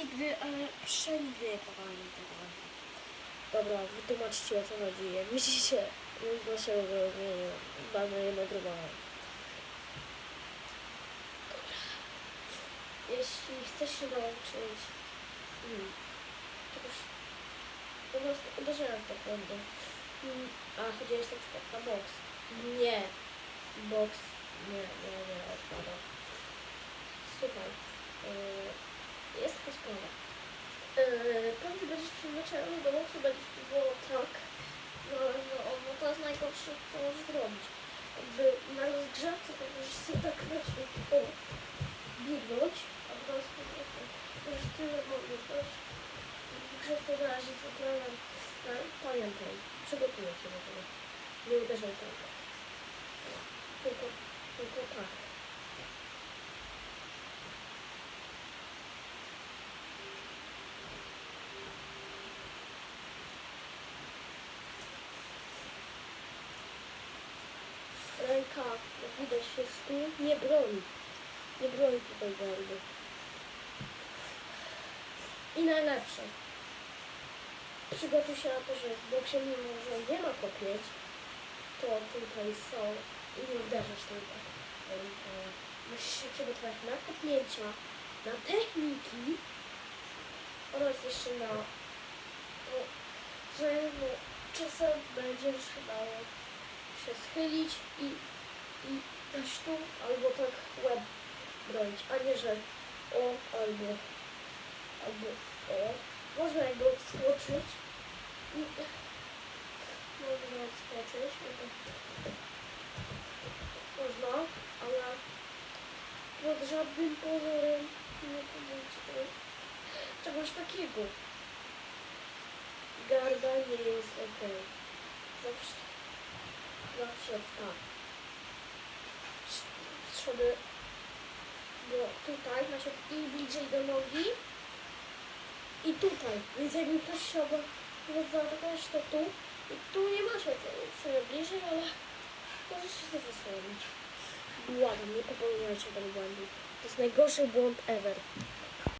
nigdy, ale popełnię tego. Dobra, wytłumaczcie o co chodzi. Jak widzicie, proszę o wyrozumieniu. Bardzo nie nagrywałem. Jeśli chcesz się nauczyć mm, czegoś, po prostu uderzałem w to błędy. Mm, A, chodziłeś na przykład na boks. Nie. Boks. Nie, nie, nie, odpada. Słuchaj. Yy, jest taka sprawa. Yy, pewnie będziesz przyzwyczajony do boksu, będziesz próbował tak. No, no, no to jest najgorsze, co możesz zrobić. Jakby na rozgrzewce to możesz sobie tak raczej o, biegnąć, a teraz po prostu możesz tyle robić, wiesz. W grze porazić z ekranem. No, pamiętaj, przygotuję cię do tego. Nie uderzaj tak. Tylko, tylko tak. Ręka, jak widać się stół, nie broni. Nie broni tutaj gardy. I najlepsze. Przygotuj się na to, że w boksie mimo, że nie ma kopieć, to tutaj są i nie uderzasz tylko. Tylko Musisz się przygotować na kopnięcia, na techniki oraz jeszcze na że no, czasem będziesz dało się schylić i, i dać tu albo tak łeb bronić, a nie, że o albo albo o. Można jakby odskoczyć i można odskoczyć, no można, ale pod żadnym pozorem nie podejdzie czegoś takiego. Garda nie jest ok. Zawsze, zawsze tak. Było tutaj, macie i bliżej do nogi, i tutaj. Więc jakby ktoś go zaatakować, to tu. I tu nie masz jak sobie bliżej, ale możesz się zasłonić. Błagam, nie popełniajcie tego błędu. To jest najgorszy błąd ever.